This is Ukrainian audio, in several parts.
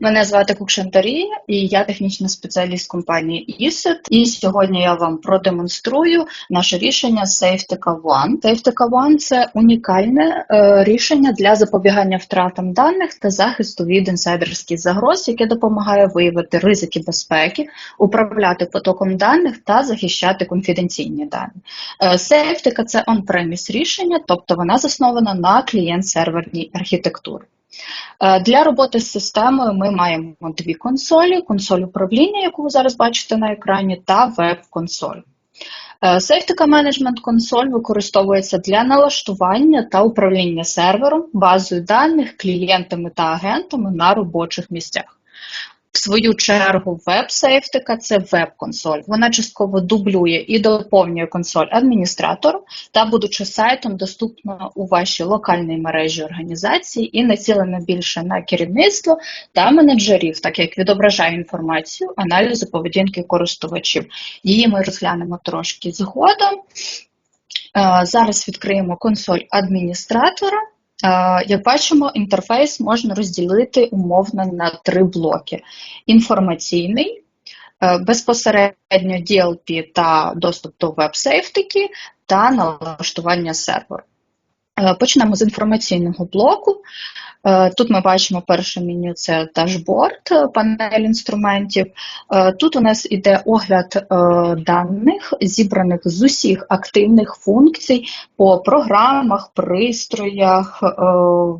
Мене звати Кукшантарія, і я технічний спеціаліст компанії ISET. І сьогодні я вам продемонструю наше рішення SafeTeka One. SafeTeka One – це унікальне е, рішення для запобігання втратам даних та захисту від інсайдерських загроз, яке допомагає виявити ризики безпеки, управляти потоком даних та захищати конфіденційні дані. Е, SafeTeka – це on-premise рішення, тобто вона заснована на клієнт-серверній архітектурі. Е, для роботи з системою ми маємо дві консолі: консоль управління, яку ви зараз бачите на екрані, та веб-консоль. Safety Management консоль використовується для налаштування та управління сервером, базою даних, клієнтами та агентами на робочих місцях. Свою чергу веб-сейфтика це веб-консоль. Вона частково дублює і доповнює консоль адміністратору та, будучи сайтом, доступна у вашій локальній мережі організації і націлена більше на керівництво та менеджерів, так як відображає інформацію, аналізу поведінки користувачів. Її ми розглянемо трошки згодом. Е, зараз відкриємо консоль адміністратора. Як бачимо, інтерфейс можна розділити умовно на три блоки: інформаційний, е, безпосередньо DLP та доступ до веб-сейфтики та налаштування серверу. Е, почнемо з інформаційного блоку. Е, тут ми бачимо перше меню це дашборд, панель інструментів. Е, тут у нас іде огляд даних, зібраних з усіх активних функцій по програмах, пристроях,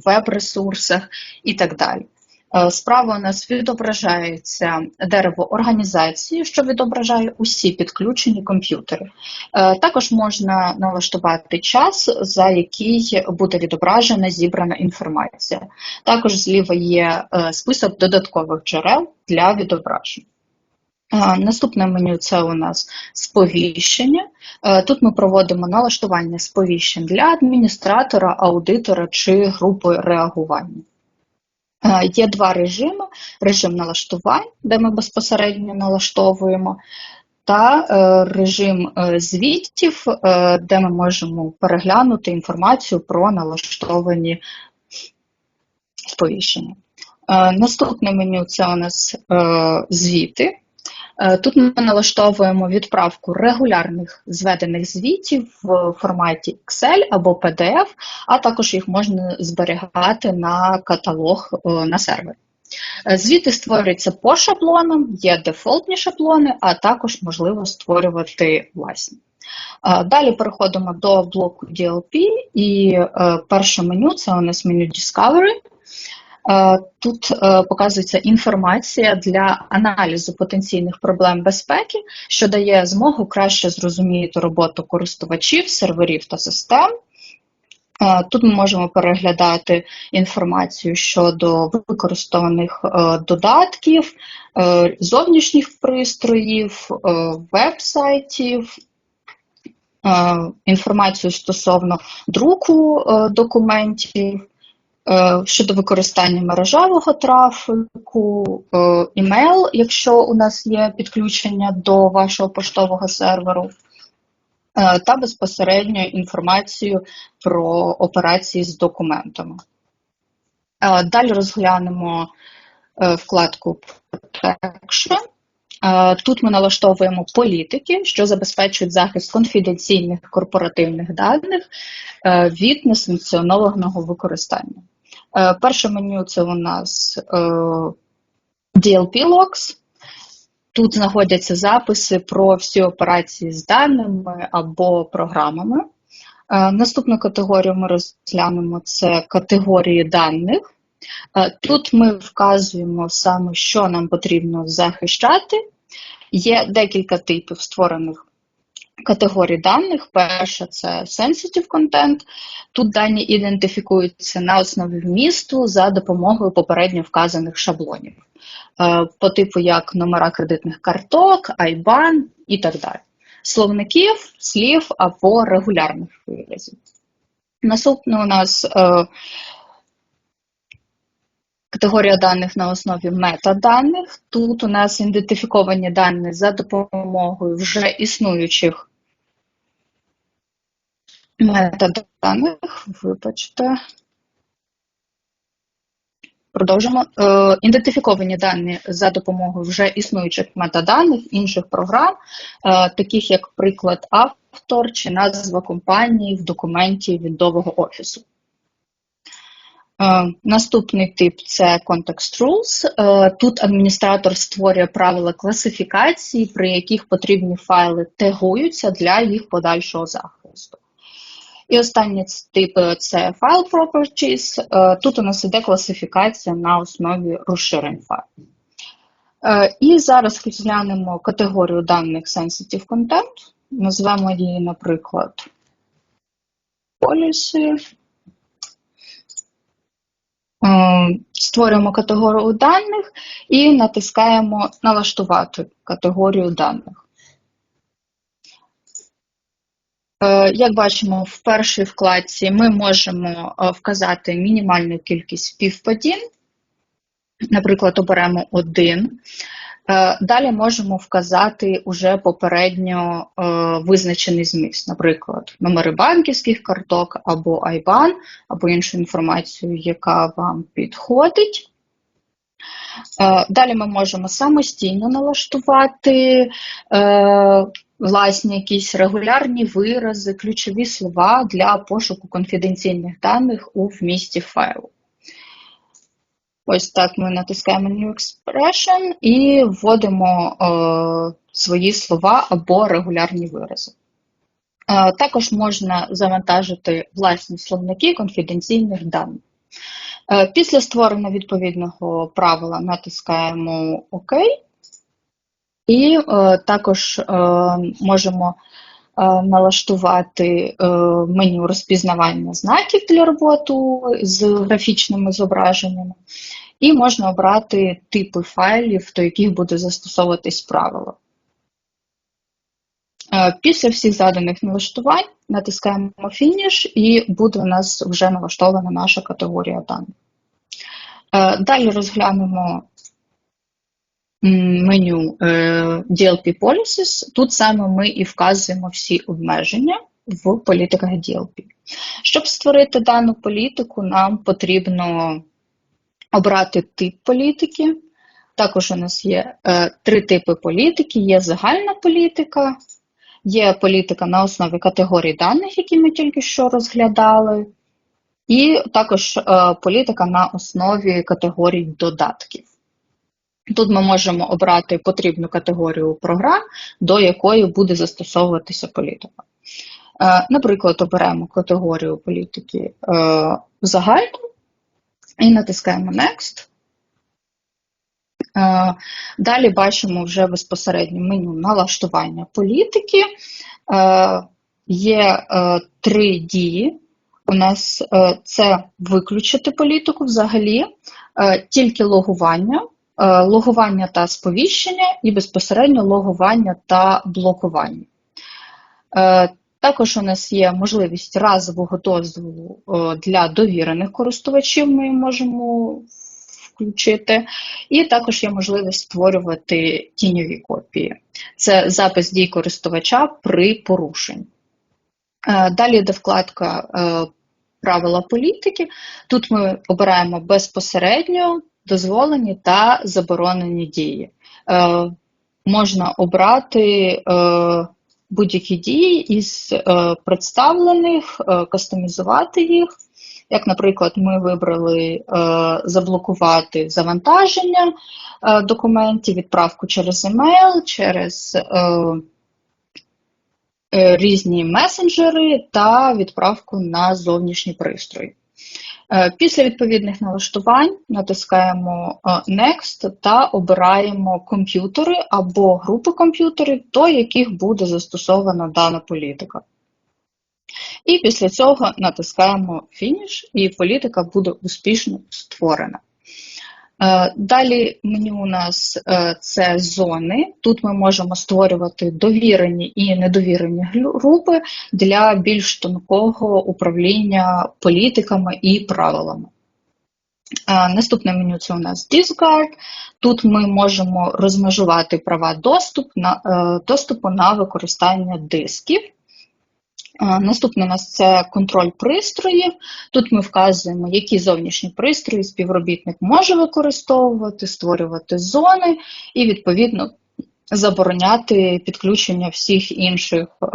веб-ресурсах і так далі. Е, справа у нас відображається дерево організації, що відображає усі підключені комп'ютери. Е, також можна налаштувати час, за який буде відображена зібрана інформація. Також зліва є е, список додаткових джерел для відображення. Наступне меню це у нас сповіщення. Тут ми проводимо налаштування сповіщень для адміністратора, аудитора чи групи реагування. Е, є два режими: режим налаштувань, де ми безпосередньо налаштовуємо, та е, режим е, звітів, де ми можемо переглянути інформацію про налаштовані сповіщення. Наступне меню це у нас звіти. Е, тут ми налаштовуємо відправку регулярних зведених звітів в форматі Excel або PDF, а також їх можна зберігати на каталог е, на сервері. Е, звіти створюються по шаблонам, є дефолтні шаблони, а також можливо створювати власні. Далі переходимо до блоку DLP, і перше меню це у нас меню Discovery. Е, тут е, показується інформація для аналізу потенційних проблем безпеки, що дає змогу краще зрозуміти роботу користувачів, серверів та систем. Е, тут ми можемо переглядати інформацію щодо використаних додатків, зовнішніх пристроїв, веб-сайтів, інформацію стосовно друку документів. Е, щодо використання мережевого трафіку, е, імейл, якщо у нас є підключення до вашого поштового серверу, е, та безпосередньо інформацію про операції з документами. Далі розглянемо вкладку Protection. Тут ми налаштовуємо політики, що забезпечують захист конфіденційних корпоративних даних від несанкціонованого використання. Е, перше меню це у нас е, DLP Logs. Тут знаходяться записи про всі операції з даними або програмами. Е, наступну категорію ми розглянемо це категорії даних. Тут ми вказуємо саме, що нам потрібно захищати. Є декілька типів створених категорій даних. Перша це sensitive content. Тут дані ідентифікуються на основі вмісту за допомогою попередньо вказаних шаблонів, е, по типу як номера кредитних карток, IBAN і так далі. Словників, слів або регулярних виразів. Наступне у нас е, категорія даних на основі метаданих. Тут у нас ідентифіковані дані за допомогою вже існуючих метаданих, вибачте. Продовжимо. Е, ідентифіковані дані за допомогою вже існуючих метаданих інших програм, е, таких як приклад автор чи назва компанії в документі відового офісу. Е, наступний тип це Context Rules. Е, тут адміністратор створює правила класифікації, при яких потрібні файли тегуються для їх подальшого захисту. І останній тип це File Properties. Е, тут у нас іде класифікація на основі розширень файлів. І зараз розглянемо категорію даних Sensitive Content. Назвемо її, наприклад, Policy. Створюємо категорію даних і натискаємо Налаштувати категорію даних. Е, як бачимо, в першій вкладці ми можемо е, вказати мінімальну кількість співпадінь. Наприклад, оберемо один. Е, далі можемо вказати уже попередньо е, визначений зміст, наприклад, номери банківських карток або IBAN, або іншу інформацію, яка вам підходить. Е, далі ми можемо самостійно налаштувати власні якісь регулярні вирази, ключові слова для пошуку конфіденційних даних у вмісті файлу. Ось так ми натискаємо New Expression і вводимо е, свої слова або регулярні вирази. Е, також можна завантажити власні словники конфіденційних даних. Е, після створення відповідного правила натискаємо ОК, і е, також е, можемо налаштувати е, меню розпізнавання знаків для роботи з графічними зображеннями. І можна обрати типи файлів, до яких буде застосовуватись правило. Е, після всіх заданих налаштувань натискаємо Finish і буде у нас вже налаштована наша категорія даних. Е, далі розглянемо меню е, DLP Policies. Тут саме ми і вказуємо всі обмеження в політиках DLP. Щоб створити дану політику, нам потрібно обрати тип політики. Також у нас є е, три типи політики: є загальна політика, є політика на основі категорій даних, які ми тільки що розглядали, і також е, політика на основі категорій додатків. Тут ми можемо обрати потрібну категорію програм, до якої буде застосовуватися політика. Е, наприклад, оберемо категорію політики е, загальну, і натискаємо Next. Е, далі бачимо вже безпосередньо меню налаштування політики. Є три дії. У нас це виключити політику взагалі, тільки логування, логування та сповіщення, і безпосередньо логування та блокування. Також у нас є можливість разового дозволу е, для довірених користувачів, ми можемо включити, і також є можливість створювати тіньові копії. Це запис дій користувача при порушенні. Е, далі йде вкладка е, Правила політики. Тут ми обираємо безпосередньо дозволені та заборонені дії. Можна обрати будь-які дії із е, представлених, е, кастомізувати їх. Як, наприклад, ми вибрали е, заблокувати завантаження е, документів, відправку через емейл, через е, е, різні месенджери та відправку на зовнішні пристрої. Е, після відповідних налаштувань натискаємо е, Next та обираємо комп'ютери або групи комп'ютерів, до яких буде застосована дана політика. І після цього натискаємо Finish, і політика буде успішно створена. Е, далі меню у нас е, це зони. Тут ми можемо створювати довірені і недовірені групи для більш тонкого управління політиками і правилами. Е, наступне меню це у нас Discard. Тут ми можемо розмежувати права доступ на, доступу на використання дисків. Наступне у нас це контроль пристроїв. Тут ми вказуємо, які зовнішні пристрої співробітник може використовувати, створювати зони і, відповідно, забороняти підключення всіх інших е,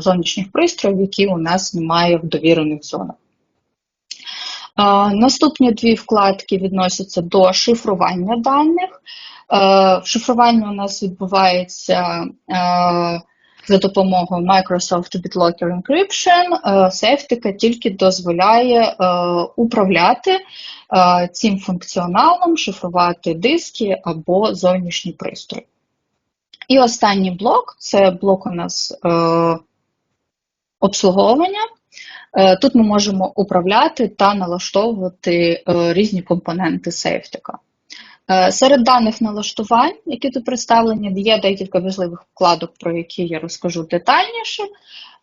зовнішніх пристроїв, які у нас немає в довірених зонах. Наступні дві вкладки відносяться до шифрування даних. Е, Шифрування у нас відбувається е, за допомогою Microsoft BitLocker Encryption. Е, Safetica тільки дозволяє е, управляти е, цим функціоналом, шифрувати диски або зовнішні пристрої. І останній блок це блок у нас обслуговування. Тут ми можемо управляти та налаштовувати різні компоненти Safetica. Е, Серед даних налаштувань, які тут представлені, є декілька важливих вкладок, про які я розкажу детальніше.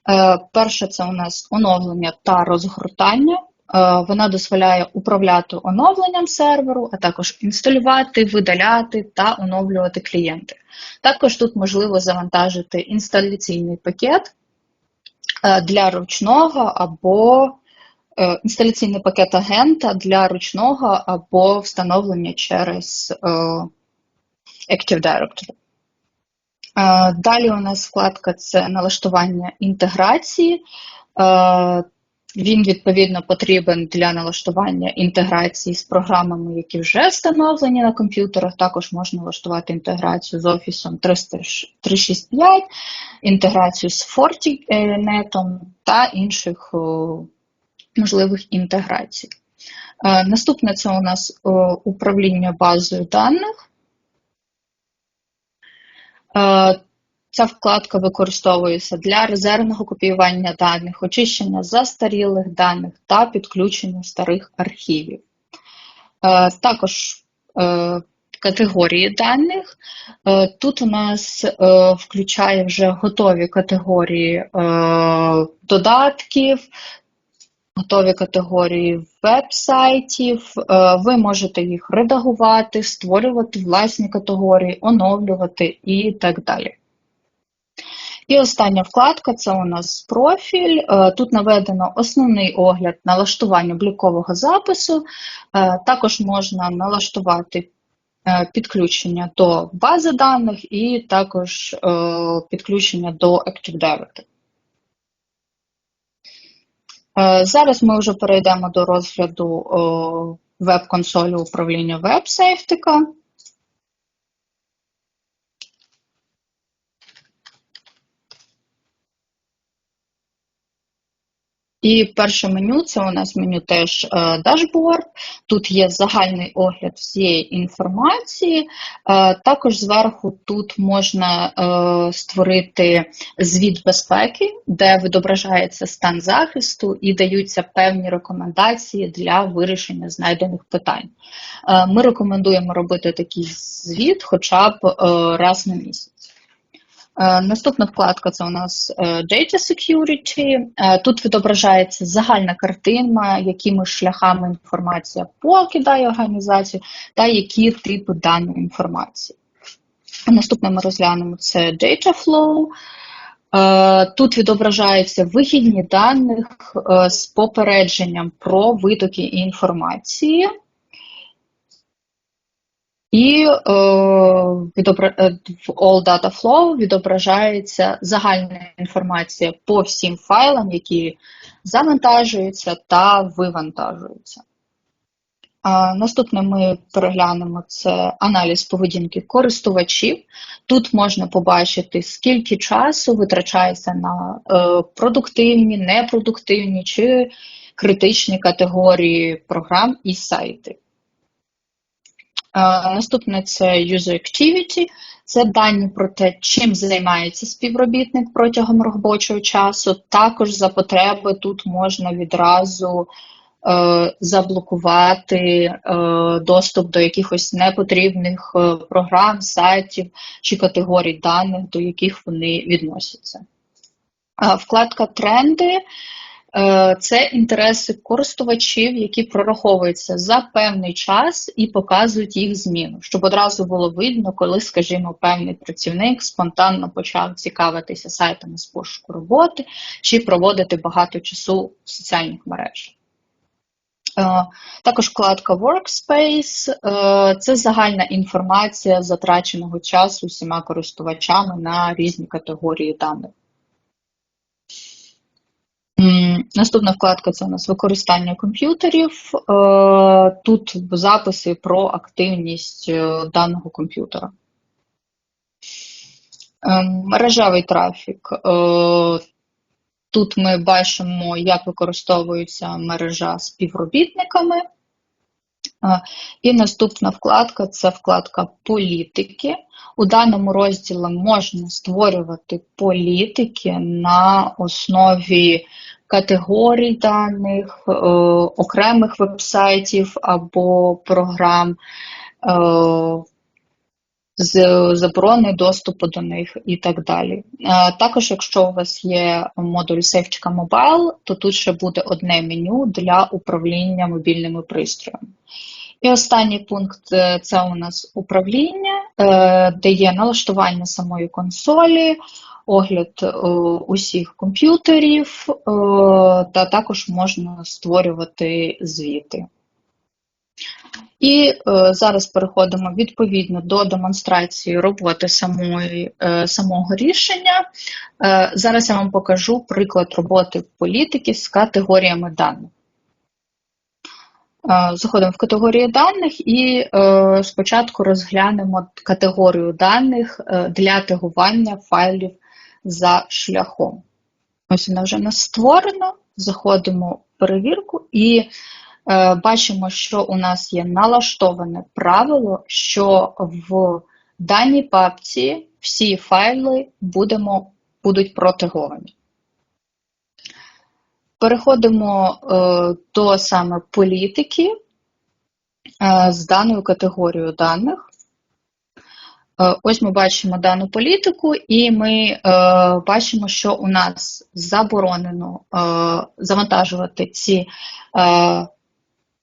Е, Перше це у нас оновлення та розгортання. Е, Вона дозволяє управляти оновленням серверу, а також інсталювати, видаляти та оновлювати клієнти. Також тут можливо завантажити інсталяційний пакет для ручного або інсталяційний пакет агента для ручного або встановлення через е, Active Directory. Е, Далі у нас вкладка це налаштування інтеграції. Е, Він відповідно потрібен для налаштування інтеграції з програмами, які вже встановлені на комп'ютерах. Також можна налаштувати інтеграцію з Office 365, інтеграцію з Fortinet та інших можливих інтеграцій. Е, Наступне це у нас управління базою даних. Е, Ця вкладка використовується для резервного копіювання даних, очищення застарілих даних та підключення старих архівів. Е, Також е, категорії даних. Е, Тут у нас е, включає вже готові категорії е, додатків, готові категорії веб-сайтів. Е, Ви можете їх редагувати, створювати власні категорії, оновлювати і так далі. І остання вкладка це у нас профіль. Е, Тут наведено основний огляд налаштування облікового запису. Е, Також можна налаштувати підключення до бази даних і також підключення до Active. Е, Зараз ми вже перейдемо до розгляду е, веб-консолі управління WebSafety. І перше меню це у нас меню теж е, дашборд. Тут є загальний огляд всієї інформації. Е, також зверху тут можна е, створити звіт безпеки, де відображається стан захисту і даються певні рекомендації для вирішення знайдених питань. Ми рекомендуємо робити такий звіт хоча б раз на місяць. Е, Наступна вкладка це у нас е, Data Security. Е, Тут відображається загальна картина, якими шляхами інформація покидає організацію та які типи даної інформації. Наступне ми розглянемо це Data Flow. Тут відображаються вихідні даних з попередженням про витоки інформації. І е, відобра... е, в All Data Flow відображається загальна інформація по всім файлам, які завантажуються та вивантажуються. А, Наступне ми переглянемо це аналіз поведінки користувачів. Тут можна побачити, скільки часу витрачається на е, продуктивні, непродуктивні чи критичні категорії програм і сайти. Наступне це User Activity. Це дані про те, чим займається співробітник протягом робочого часу. Також за потреби тут можна відразу е, заблокувати е, доступ до якихось непотрібних е, програм, сайтів чи категорій даних, до яких вони відносяться. Вкладка Тренди. Е, це інтереси користувачів, які прораховуються за певний час і показують їх зміну, щоб одразу було видно, коли, скажімо, певний працівник спонтанно почав цікавитися сайтами з пошуку роботи чи проводити багато часу в соціальних мережах. Е, також вкладка Workspace е, це загальна інформація затраченого часу всіма користувачами на різні категорії даних. Наступна вкладка це у нас використання комп'ютерів. Е, тут записи про активність даного комп'ютера. Мережевий трафік. Тут ми бачимо, як використовується мережа співробітниками. І наступна вкладка це вкладка політики. У даному розділі можна створювати політики на основі категорій даних, е, окремих вебсайтів або програм. З заборони доступу до них і так далі. Е, також, якщо у вас є модуль Севчика Mobile, то тут ще буде одне меню для управління мобільними пристроями. І останній пункт е, це у нас управління, е, де є налаштування самої консолі, огляд усіх комп'ютерів, та також можна створювати звіти. І е, зараз переходимо відповідно до демонстрації роботи самої, е, самого рішення. Е, зараз я вам покажу приклад роботи політики з категоріями даних. Е, заходимо в категорії даних і е, спочатку розглянемо категорію даних е, для тегування файлів за шляхом. Ось вона вже у нас створена. Заходимо в перевірку і бачимо, що у нас є налаштоване правило, що в даній папці всі файли будемо, будуть протеговані. Переходимо е, до саме політики е, з даною категорією даних. Ось ми бачимо дану політику, і ми е, бачимо, що у нас заборонено е, завантажувати ці е,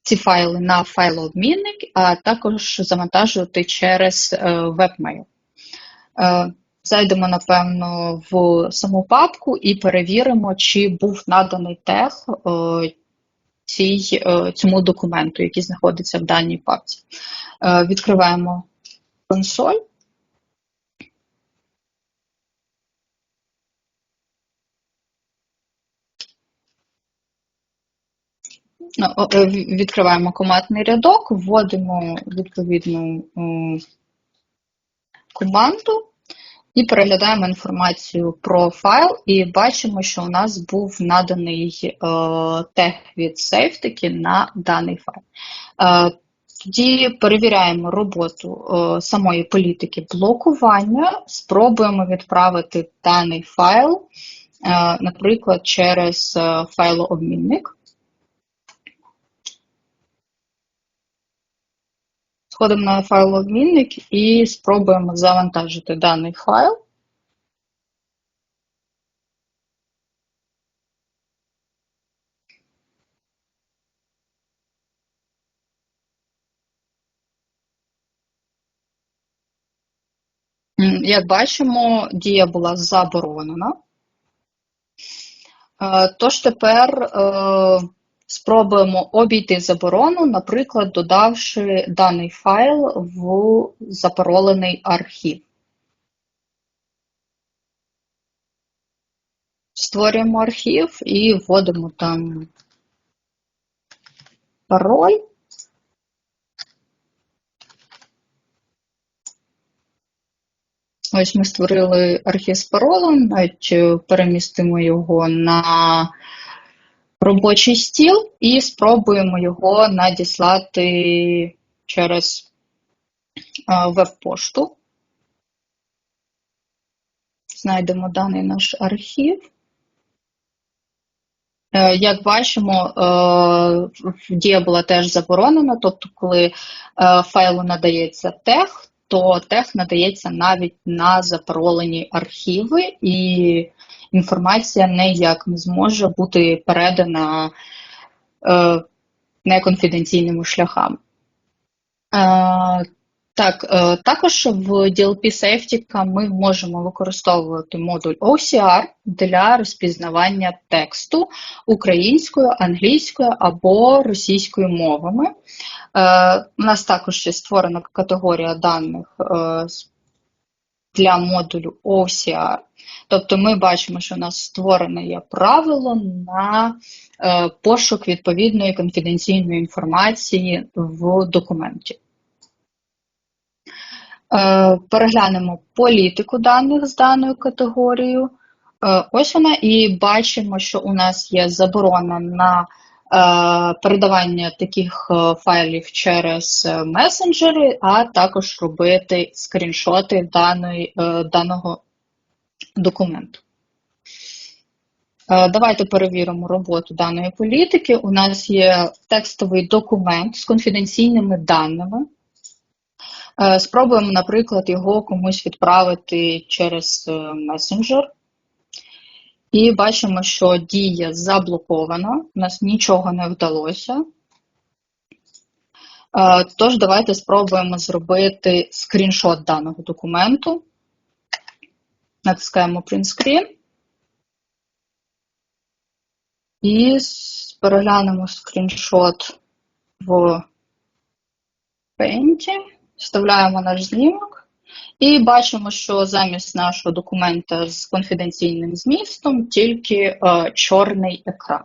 ці файли на файлообмінник, а також завантажувати через е, WebMail. Е, зайдемо, напевно, в саму папку і перевіримо, чи був наданий тег е, цій, цьому документу, який знаходиться в даній папці. Відкриваємо консоль. Відкриваємо командний рядок, вводимо відповідну команду і переглядаємо інформацію про файл, і бачимо, що у нас був наданий е, тег від SafeTiki на даний файл. Е, тоді перевіряємо роботу самої політики блокування, спробуємо відправити даний файл, наприклад, через файлообмінник. Сходимо на файлообмінник і спробуємо завантажити даний файл. Як бачимо, дія була заборонена. Е, тож тепер е, Спробуємо обійти заборону, наприклад, додавши даний файл в запаролений архів. Створюємо архів і вводимо там пароль. Ось ми створили архів з паролем, навіть перемістимо його на робочий стіл і спробуємо його надіслати через веб-пошту. Знайдемо даний наш архів. Е, як бачимо, е, дія була теж заборонена, тобто, коли е, файлу надається тег, то тег надається навіть на запаролені архіви, і інформація ніяк не зможе бути передана е, неконфіденційними шляхами. Е, так, е, також в DLP Safety ми можемо використовувати модуль OCR для розпізнавання тексту українською, англійською або російською мовами. Е, у нас також є створена категорія даних для модулю OCR. Тобто ми бачимо, що у нас створене є правило на пошук відповідної конфіденційної інформації в документі. Е, переглянемо політику даних з даною категорією. Е, ось вона, і бачимо, що у нас є заборона на е, передавання таких файлів через месенджери, а також робити скріншоти даної, даного документу. Давайте перевіримо роботу даної політики. У нас є текстовий документ з конфіденційними даними. Е, спробуємо, наприклад, його комусь відправити через е, месенджер. І бачимо, що дія заблокована, у нас нічого не вдалося. Е, тож, давайте спробуємо зробити скріншот даного документу. Натискаємо Print Screen. І переглянемо скріншот в Paint. Вставляємо наш знімок і бачимо, що замість нашого документа з конфіденційним змістом тільки е, чорний екран.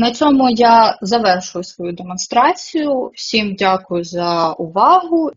На цьому я завершую свою демонстрацію. Всім дякую за увагу.